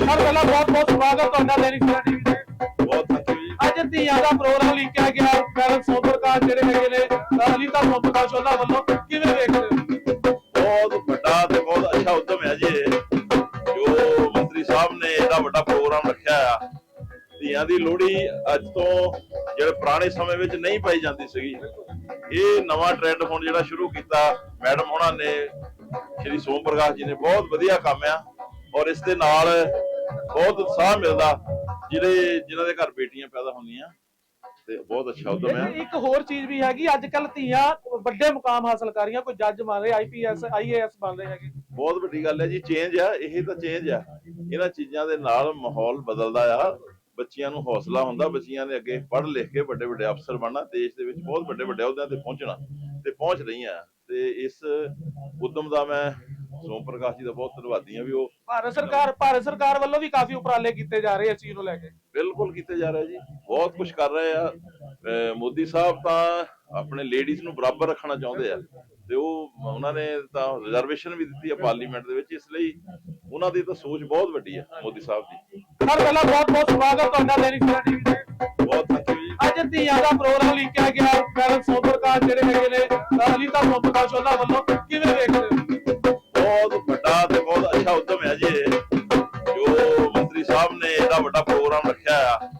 Sir ਪਹਿਲਾਂ ਬਹੁਤ ਬਹੁਤ ਸਵਾਗਤ ਤੁਹਾਡਾ ਦੈਨਿਕ ਸਵੇਰਾ ਟੀਵੀ ਤੇ। ਬਹੁਤ ਥੈਂਕ ਯੂ ਅੱਜ ਧੀਆਂ ਦਾ ਪ੍ਰੋਗਰਾਮ ਲਿਖਿਆ ਗਿਆ ਮੈਡਮ ਸੋਮ ਪ੍ਰਕਾਸ਼ ਜਿਹੜੇ ਹੈਗੇ ਨੇ ਅਨੀਤਾ ਸੋਮ ਪ੍ਰਕਾਸ਼ ਉਹਨਾਂ ਵੱਲੋਂ ਕਿਵੇਂ ਵੇਖਦੇ ਹੋ? ਬਹੁਤ ਵੱਡਾ ਤੇ ਬਹੁਤ ਅੱਛਾ ਉਦਮ ਹੈ ਜੀ ਜੋ ਮੰਤਰੀ ਸਾਹਿਬ ਨੇ ਇਹਦਾ ਵੱਡਾ ਪ੍ਰੋਗਰਾਮ ਰੱਖਿਆ ਆ। ਧੀਆਂ ਦੀ ਲੋਹੜੀ ਅੱਜ ਤੋਂ ਜਿਹੜੇ ਪੁਰਾਣੇ ਸਮੇਂ ਵਿੱਚ ਨਹੀਂ ਪਾਈ ਜਾਂਦੀ ਸੀਗੀ। ਇਹ ਨਵਾਂ ਟ੍ਰੈਂਡ ਹੁਣ ਜਿਹੜਾ ਸ਼ੁਰੂ ਕੀਤਾ ਮੈਡਮ ਉਹਨਾਂ ਨੇ ਸ਼੍ਰੀ ਸੋਮ ਪ੍ਰਕਾਸ਼ ਜੀ ਨੇ। ਬਹੁਤ ਵਧੀਆ ਕੰਮ ਆ। ਔਰ ਇਸ ਦੇ ਨਾਲ ਬਹੁਤ ਉਤਸ਼ਾਹ ਮਿਲਦਾ ਜਿਹੜੇ ਜਿਨ੍ਹਾਂ ਦੇ ਘਰ ਬੇਟੀਆਂ ਪੈਦਾ ਹੁੰਦੀਆਂ ਤੇ ਬਹੁਤ ਅੱਛਾ ਉਦਮ ਹੈ ਇੱਕ ਹੋਰ ਚੀਜ਼ ਵੀ ਹੈਗੀ ਅੱਜ ਕੱਲ ਧੀਆਂ ਵੱਡੇ ਮੁਕਾਮ ਹਾਸਲ ਕਰ ਰਹੀਆਂ ਕੋਈ ਜੱਜ ਬਣ ਰਹੇ ਆਈਪੀਐਸ ਆਈਏਐਸ ਬਣ ਰਹੇ ਹੈਗੇ। ਬਹੁਤ ਵੱਡੀ ਗੱਲ ਹੈ ਜੀ ਚੇਂਜ ਆ ਇਹ ਤਾਂ ਚੇਂਜ ਆ। ਇਹਨਾਂ ਚੀਜ਼ਾਂ ਦੇ ਨਾਲ ਮਾਹੌਲ ਬਦਲਦਾ ਆ ਬੱਚਿਆਂ ਨੂੰ ਹੌਸਲਾ ਹੁੰਦਾ ਬੱਚੀਆਂ ਨੇ ਅੱਗੇ ਪੜ੍ਹ ਲਿਖ ਕੇ ਵੱਡੇ ਵੱਡੇ ਅਫਸਰ ਬਣਨਾ ਦੇਸ਼ ਦੇ ਵਿੱਚ ਬਹੁਤ ਵੱਡੇ ਵੱਡੇ ਅਹੁਦਿਆਂ ਤੇ ਪਹੁੰਚਣਾ ਤੇ ਪਹੁੰਚ ਰਹੀਆਂ। ਤੇ ਇਸ ਉਦਮ ਦਾ ਮੈਂ ਸੋਮ ਪ੍ਰਕਾਸ਼ ਜੀ ਦਾ ਬਹੁਤ ਧੰਨਵਾਦੀ ਹਾਂ ਵੀ ਉਹ ਭਾਰਤ ਸਰਕਾਰ ਭਾਰਤ ਸਰਕਾਰ ਵੱਲੋਂ ਵੀ ਕਾਫੀ ਉਪਰਾਲੇ ਕੀਤੇ ਜਾ ਰਹੇ ਇਸ ਚੀਜ਼ ਨੂੰ ਲੈ ਕੇ। ਬਿਲਕੁਲ ਕੀਤੇ ਜਾ ਰਿਹਾ ਜੀ ਬਹੁਤ ਕੁਝ ਕਰ ਰਹੇ ਆ। ਮੋਦੀ ਸਾਹਿਬ ਤਾਂ ਆਪਣੇ ਲੇਡੀਜ਼ ਨੂੰ ਬਰਾਬਰ ਰੱਖਣਾ ਚਾਹੁੰਦੇ ਆ ਤੇ ਉਹ ਉਹਨਾਂ ਨੇ ਤਾਂ ਰਿਜ਼ਰਵੇਸ਼ਨ ਵੀ ਦਿੱਤੀ ਆ ਪਾਰਲੀਮੈਂਟ ਦੇ ਵਿੱਚ ਇਸ ਲਈ ਉਹਨਾਂ ਦੀ ਤਾਂ ਸੋਚ ਬਹੁਤ ਵੱਡੀ ਆ ਮੋਦੀ ਸਾਹਿਬ ਦੀ। ਸਰ ਪਹਿਲਾਂ ਬਹੁਤ ਬਹੁਤ ਸਵਾਗਤ ਤੁਹਾਡਾ ਸਵੇਰਾ ਟੀਵੀ ਤੇ। ਬਹੁਤ ਥੈਂਕ ਯੂ ਜੀ। ਅੱਜ ਧੀਆਂ ਦਾ ਪ੍ਰੋਗਰਾਮ ਲਿਖਿਆ ਗਿਆ ਮੈਡਮ ਸੋਮ ਪ੍ਰਕਾਸ਼ ਜਿਹੜੇ ਹੈਗੇ ਨੇ ਅਨੀਤਾ ਸੋਮ ਪ੍ਰਕਾਸ਼ ਉਹਨਾਂ ਵੱਲੋਂ ਕਿਵੇਂ ਵੇਖਦੇ ਵੱਡਾ ਪ੍ਰੋਗਰਾਮ ਰੱਖਿਆ ਆ।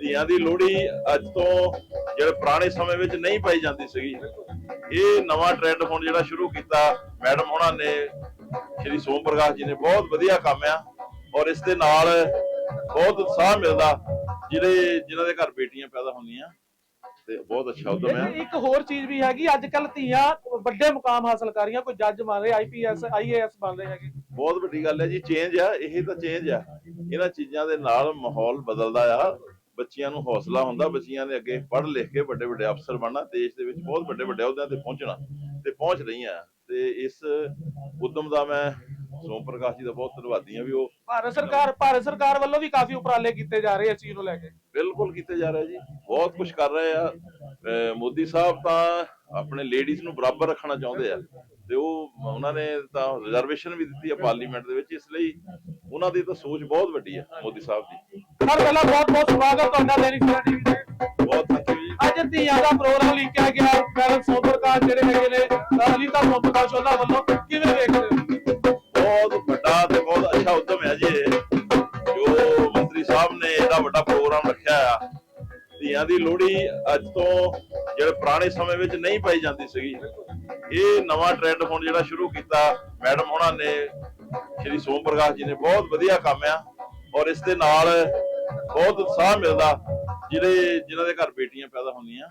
ਧੀਆਂ ਦੀ ਲੋਹੜੀ ਅੱਜ ਤੋਂ ਜਿਹੜੇ ਪੁਰਾਣੇ ਸਮੇਂ ਵਿੱਚ ਨਹੀਂ ਪਾਈ ਜਾਂਦੀ ਸੀਗੀ। ਇਹ ਨਵਾਂ ਟ੍ਰੈਂਡ ਹੁਣ ਜਿਹੜਾ ਸ਼ੁਰੂ ਕੀਤਾ ਮੈਡਮ ਉਹਨਾਂ ਨੇ ਸ਼੍ਰੀ ਸੋਮ ਪ੍ਰਕਾਸ਼ ਜੀ ਨੇ ਬਹੁਤ ਵਧੀਆ ਕੰਮ ਆ। ਔਰ ਇਸ ਦੇ ਨਾਲ ਬਹੁਤ ਉਤਸ਼ਾਹ ਮਿਲਦਾ ਜਿਹੜੇ ਜਿਨ੍ਹਾਂ ਦੇ ਘਰ ਬੇਟੀਆਂ ਪੈਦਾ ਹੁੰਦੀਆਂ। ਤੇ ਬਹੁਤ ਅੱਛਾ ਉਦਮ ਹੈ ਇੱਕ ਹੋਰ ਚੀਜ਼ ਵੀ ਹੈਗੀ ਅੱਜ ਕੱਲ ਧੀਆਂ ਵੱਡੇ ਮੁਕਾਮ ਹਾਸਲ ਕਰ ਰਹੀਆਂ ਕੋਈ ਜੱਜ ਬਣ ਰਹੇ ਆਈਪੀਐਸ ਆਈਏਐਸ ਬਣ ਰਹੇ ਹੈਗੇ। ਬਹੁਤ ਵੱਡੀ ਗੱਲ ਹੈ ਜੀ ਚੇਂਜ ਆ ਇਹ ਤਾਂ ਚੇਂਜ ਆ। ਇਹਨਾਂ ਚੀਜ਼ਾਂ ਦੇ ਨਾਲ ਮਾਹੌਲ ਬਦਲਦਾ ਆ। ਬੱਚਿਆਂ ਨੂੰ ਹੌਸਲਾ ਹੁੰਦਾ ਬੱਚੀਆਂ ਨੇ ਅੱਗੇ ਪੜ੍ਹ ਲਿਖ ਕੇ ਵੱਡੇ ਵੱਡੇ ਅਫਸਰ ਬਣਨਾ ਦੇਸ਼ ਦੇ ਵਿੱਚ ਬਹੁਤ ਵੱਡੇ ਵੱਡੇ ਅਹੁਦਿਆਂ ਤੇ ਪਹੁੰਚਣਾ ਤੇ ਪਹੁੰਚ ਰਹੀਆਂ ਤੇ ਇਸ ਉਦਮ ਦਾ ਮੈਂ ਸੋਮ ਪ੍ਰਕਾਸ਼ ਜੀ ਦਾ ਬਹੁਤ ਧੰਨਵਾਦੀ ਹਾਂ ਵੀ ਉਹ ਭਾਰਤ ਸਰਕਾਰ ਭਾਰਤ ਸਰਕਾਰ ਵੱਲੋਂ ਵੀ ਕਾਫੀ ਉਪਰਾਲੇ ਕੀਤੇ ਜਾ ਰਹੇ ਇਸ ਚੀਜ਼ ਨੂੰ ਲੈ ਕੇ। ਬਿਲਕੁਲ ਕੀਤੇ ਜਾ ਰਿਹਾ ਜੀ ਬਹੁਤ ਕੁਝ ਕਰ ਰਹੇ ਆ। ਮੋਦੀ ਸਾਹਿਬ ਤਾਂ ਆਪਣੇ ਲੇਡੀਜ਼ ਨੂੰ ਬਰਾਬਰ ਰੱਖਣਾ ਚਾਹੁੰਦੇ ਆ। ਤੇ ਉਹ ਉਹਨਾਂ ਨੇ ਤਾਂ ਰਿਜ਼ਰਵੇਸ਼ਨ ਵੀ ਦਿੱਤੀ ਆ ਪਾਰਲੀਮੈਂਟ ਦੇ ਵਿੱਚ ਇਸ ਲਈ ਉਹਨਾਂ ਦੀ ਤਾਂ ਸੋਚ ਬਹੁਤ ਵੱਡੀ ਆ ਮੋਦੀ ਸਾਹਿਬ ਦੀ। ਸਰ ਪਹਿਲਾਂ ਬਹੁਤ ਬਹੁਤ ਸਵਾਗਤ ਤੁਹਾਡਾ ਸਵੇਰਾ ਟੀਵੀ ਤੇ। ਬਹੁਤ ਥੈਂਕ ਯੂ ਜੀ। ਅੱਜ ਧੀਆਂ ਦਾ ਪ੍ਰੋਗਰਾਮ ਲਿਖਿਆ ਗਿਆ ਮੈਡਮ ਸੋਮ ਪ੍ਰਕਾਸ਼ ਜਿਹੜੇ ਹੈਗੇ ਨੇ ਅਨੀਤਾ ਸੋਮ ਪ੍ਰਕਾਸ਼ ਉਹਨਾਂ ਵੱਲੋਂ ਕਿਵੇਂ ਵੇਖਦੇ ਹੋ? ਬਹੁਤ ਵੱਡਾ ਤੇ ਬਹੁਤ ਅੱਛਾ ਉਦਮ ਹੈ ਜੀ ਜੋ ਮੰਤਰੀ ਸਾਹਿਬ ਨੇ ਇਹਦਾ ਵੱਡਾ ਪ੍ਰੋਗਰਾਮ ਰੱਖਿਆ ਆ। ਧੀਆਂ ਦੀ ਲੋਹੜੀ ਅੱਜ ਤੋਂ ਜਿਹੜੇ ਪੁਰਾਣੇ ਸਮੇਂ ਵਿੱਚ ਨਹੀਂ ਪਾਈ ਜਾਂਦੀ ਸੀਗੀ। ਇਹ ਨਵਾਂ ਟ੍ਰੈਂਡ ਹੁਣ ਜਿਹੜਾ ਸ਼ੁਰੂ ਕੀਤਾ ਮੈਡਮ ਉਹਨਾਂ ਨੇ ਸ਼੍ਰੀ ਸੋਮ ਪ੍ਰਕਾਸ਼ ਜੀ ਨੇ ਬਹੁਤ ਵਧੀਆ ਕੰਮ ਆ ਔਰ ਇਸ ਦੇ ਨਾਲ ਬਹੁਤ ਉਤਸ਼ਾਹ ਮਿਲਦਾ ਜਿਹੜੇ ਜਿਨ੍ਹਾਂ ਦੇ ਘਰ ਬੇਟੀਆਂ ਪੈਦਾ ਹੁੰਦੀਆਂ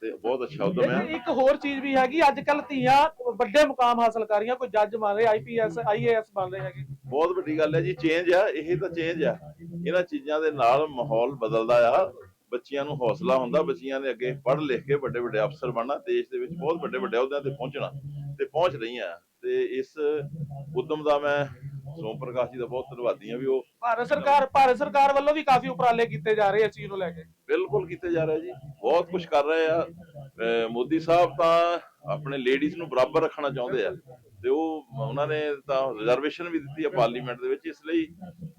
ਤੇ ਬਹੁਤ ਅੱਛਾ ਉਦਮ ਹੈ ਇੱਕ ਹੋਰ ਚੀਜ਼ ਵੀ ਹੈਗੀ ਅੱਜ ਕੱਲ ਧੀਆਂ ਵੱਡੇ ਮੁਕਾਮ ਹਾਸਲ ਕਰ ਰਹੀਆਂ ਕੋਈ ਜੱਜ ਬਣ ਰਹੇ ਆਈਪੀਐਸ ਆਈਏਐਸ ਬਣ ਰਹੇ ਹੈਗੇ। ਬਹੁਤ ਵੱਡੀ ਗੱਲ ਹੈ ਜੀ ਚੇਂਜ ਆ ਇਹ ਤਾਂ ਚੇਂਜ ਆ। ਇਹਨਾਂ ਚੀਜ਼ਾਂ ਦੇ ਨਾਲ ਮਾਹੌਲ ਬਦਲਦਾ ਆ ਬੱਚਿਆਂ ਨੂੰ ਹੌਸਲਾ ਹੁੰਦਾ ਬੱਚੀਆਂ ਨੇ ਅੱਗੇ ਪੜ੍ਹ ਲਿਖ ਕੇ ਵੱਡੇ ਵੱਡੇ ਅਫਸਰ ਬਣਨਾ ਦੇਸ਼ ਦੇ ਵਿੱਚ ਬਹੁਤ ਵੱਡੇ ਵੱਡੇ ਅਹੁਦਿਆਂ ਤੇ ਪਹੁੰਚਣਾ ਤੇ ਪਹੁੰਚ ਰਹੀਆਂ ਤੇ ਇਸ ਉਦਮ ਦਾ ਮੈਂ ਸੋਮ ਪ੍ਰਕਾਸ਼ ਜੀ ਦਾ ਬਹੁਤ ਧੰਨਵਾਦੀ ਹਾਂ ਵੀ ਉਹ ਭਾਰਤ ਸਰਕਾਰ ਭਾਰਤ ਸਰਕਾਰ ਵੱਲੋਂ ਵੀ ਕਾਫੀ ਉਪਰਾਲੇ ਕੀਤੇ ਜਾ ਰਹੇ ਇਸ ਚੀਜ਼ ਨੂੰ ਲੈ ਕੇ। ਬਿਲਕੁਲ ਕੀਤੇ ਜਾ ਰਿਹਾ ਜੀ ਬਹੁਤ ਕੁਝ ਕਰ ਰਹੇ ਆ। ਮੋਦੀ ਸਾਹਿਬ ਤਾਂ ਆਪਣੇ ਲੇਡੀਜ਼ ਨੂੰ ਬਰਾਬਰ ਰੱਖਣਾ ਚਾਹੁੰਦੇ ਆ ਤੇ ਉਹ ਉਹਨਾਂ ਨੇ ਤਾਂ ਰਿਜ਼ਰਵੇਸ਼ਨ ਵੀ ਦਿੱਤੀ ਆ ਪਾਰਲੀਮੈਂਟ ਦੇ ਵਿੱਚ ਇਸ ਲਈ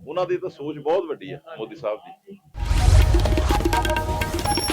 ਉਹਨਾਂ ਦੀ ਤਾਂ ਸੋਚ ਬਹੁਤ ਵੱਡੀ ਆ ਮੋਦੀ ਸਾਹਿਬ ਦੀ। 頑張れ!